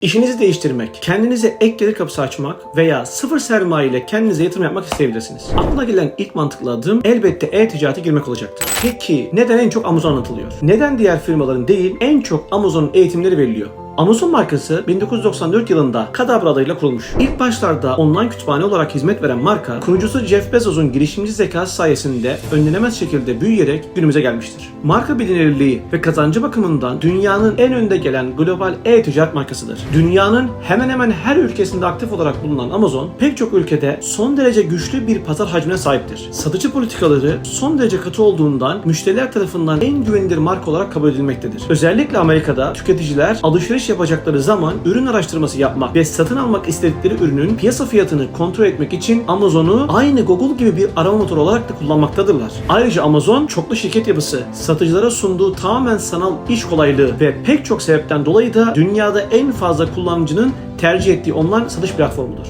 İşinizi değiştirmek, kendinize ek gelir kapısı açmak veya sıfır sermaye ile kendinize yatırım yapmak isteyebilirsiniz. Aklına gelen ilk mantıklı adım elbette e-ticarete girmek olacaktır. Peki neden en çok Amazon anlatılıyor? Neden diğer firmaların değil en çok Amazon'un eğitimleri veriliyor? Amazon markası 1994 yılında Kadabra adıyla kurulmuş. İlk başlarda online kütüphane olarak hizmet veren marka, kurucusu Jeff Bezos'un girişimci zekası sayesinde önlenemez şekilde büyüyerek günümüze gelmiştir. Marka bilinirliği ve kazancı bakımından dünyanın en önde gelen global e-ticaret markasıdır. Dünyanın hemen hemen her ülkesinde aktif olarak bulunan Amazon, pek çok ülkede son derece güçlü bir pazar hacmine sahiptir. Satıcı politikaları son derece katı olduğundan müşteriler tarafından en güvenilir marka olarak kabul edilmektedir. Özellikle Amerika'da tüketiciler alışveriş yapacakları zaman ürün araştırması yapmak ve satın almak istedikleri ürünün piyasa fiyatını kontrol etmek için Amazon'u aynı Google gibi bir arama motoru olarak da kullanmaktadırlar. Ayrıca Amazon çoklu şirket yapısı, satıcılara sunduğu tamamen sanal iş kolaylığı ve pek çok sebepten dolayı da dünyada en fazla kullanıcının tercih ettiği online satış platformudur.